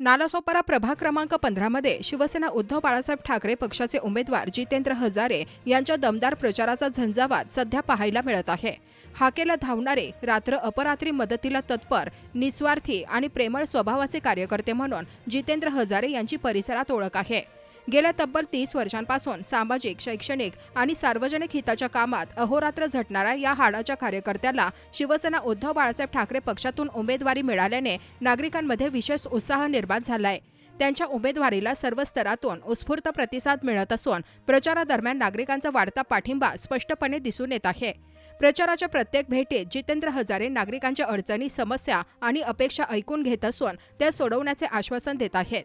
नालासोपारा प्रभाग क्रमांक पंधरामध्ये शिवसेना उद्धव बाळासाहेब ठाकरे पक्षाचे उमेदवार जितेंद्र हजारे यांच्या दमदार प्रचाराचा झंझावात सध्या पाहायला मिळत आहे. हाकेला धावणारे रात्र अपरात्री मदतीला तत्पर निस्वार्थी आणि प्रेमळ स्वभावाचे कार्यकर्ते म्हणून जितेंद्र हजारे यांची परिसरात ओळख आहे. गेल्या तब्बल तीस वर्षांपासून सामाजिक शैक्षणिक आणि सार्वजनिक हिताच्या कामात अहोरात्र झटणाऱ्या या हाडाच्या कार्यकर्त्याला शिवसेना उद्धव बाळासाहेब ठाकरे पक्षातून उमेदवारी मिळाल्याने नागरिकांमध्ये विशेष उत्साह निर्माण झालाय. त्यांच्या उमेदवारीला सर्व स्तरातून उत्स्फूर्त प्रतिसाद मिळत असून प्रचारादरम्यान नागरिकांचा वाढता पाठिंबा स्पष्टपणे दिसून येत आहे. प्रचाराच्या प्रत्येक भेटीत जितेंद्र हजारे नागरिकांच्या अडचणी समस्या आणि अपेक्षा ऐकून घेत असून त्या सोडवण्याचे आश्वासन देत आहेत.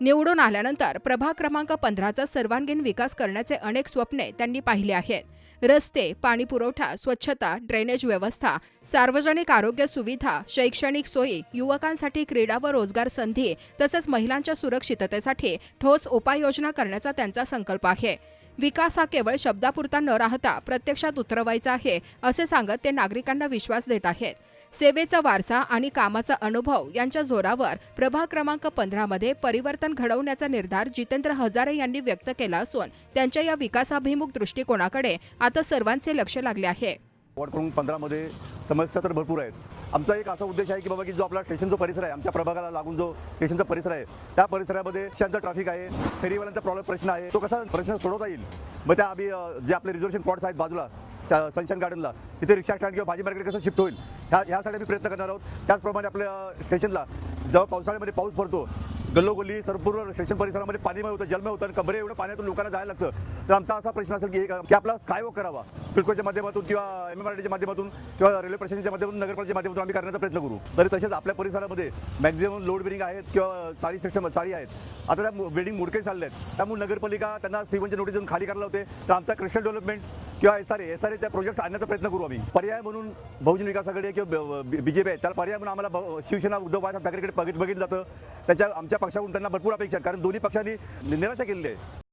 निवडून आल्यानंतर प्रभाग क्रमांक पंधराचा सर्वांगीण विकास करण्याचे अनेक स्वप्ने त्यांनी पाहिले आहेत. रस्ते पाणी पुरवठा स्वच्छता ड्रेनेज व्यवस्था सार्वजनिक आरोग्य सुविधा शैक्षणिक सोयी युवकांसाठी क्रीडा व रोजगार संधी तसेच महिलांच्या सुरक्षिततेसाठी ठोस उपाययोजना करण्याचा त्यांचा संकल्प आहे. विकास हा केवळ शब्दापुरता न राहता प्रत्यक्षात उतरवायचा आहे असे सांगत ते नागरिकांना विश्वास देत आहेत. सेवेचा वारसा आणि कामाचा अनुभव यांच्या जोरावर प्रभाग क्रमांक पंधरामध्ये परिवर्तन घडवण्याचा निर्धार जितेंद्र हजारे यांनी व्यक्त केला असून त्यांच्या या विकासाभिमुख दृष्टिकोनाकडे आता सर्वांचे लक्ष लागले आहे. वॉर्ड क्रमांक पंधरामध्ये समस्या तर भरपूर आहेत. आमचा एक असा उद्देश आहे की बाबा की जो आपला स्टेशन जो परिसर आहे आमच्या प्रभागाला लागून जो स्टेशनचा परिसर आहे त्या परिसरामध्ये शांचा ट्रॅफिक आहे फेरीवाल्यांचा प्रॉब्लेम प्रश्न आहे तो कसा प्रश्न सोडवता येईल? मग त्या आम्ही जे आपले रिझर्वेशन पॉट्स आहेत बाजूला सनशाईन गार्डनला. तिथे रिक्षा स्टँड किंवा भाजी मार्केट कसं शिफ्ट होईल ह्या ह्यासाठी आम्ही प्रयत्न करणार आहोत. त्याचप्रमाणे आपल्या स्टेशनला जेव्हा पावसाळ्यामध्ये पाऊस पडतो गल्लोगल्ली संपूर्ण स्टेशन परिसरामध्ये पाणीमय होतं जलमय होतं आणि कमरे एवढं पाण्यातून लोकांना जायला लागतं. तर आमचा असा प्रश्न असेल की एक की आपला स्कायवॉक करावा सिडकोच्या माध्यमातून किंवा एम एम आर डीच्या माध्यमातून किंवा रेल्वे प्रशासनाच्या माध्यमातून नगरपालिकेच्या माध्यमातून आम्ही करण्याचा प्रयत्न करू. तरी तसेच आपल्या परिसरामध्ये मॅक्झिमम लोड बिरिंग आहेत किंवा चाळी सिस्टम चाळी आहेत. आता त्या बिल्डिंग मोडके चालले आहेत त्यामुळे नगरपालिका त्यांना सीवनचे नोटीस देऊन खाली करायला होते. तर आमचा क्रिस्टल डेव्हलपमेंट किंवा एस आर एस आर एच्या प्रोजेक्ट्स आणण्याचा प्रयत्न करू आम्ही. पर्याय म्हणून बहुजन विकास आघाडी किंवा बीजेपी आहे त्याला पर्याय म्हणून आम्हाला शिवसेना उद्धव बाळासाहेब ठाकरेकडे बघित बघितलं जातं. त्याच्या आमच्या पक्षाकडून त्यांना भरपूर अपेक्षा आहेत. कारण दोन्ही पक्षांनी निराशा केलेली आहे.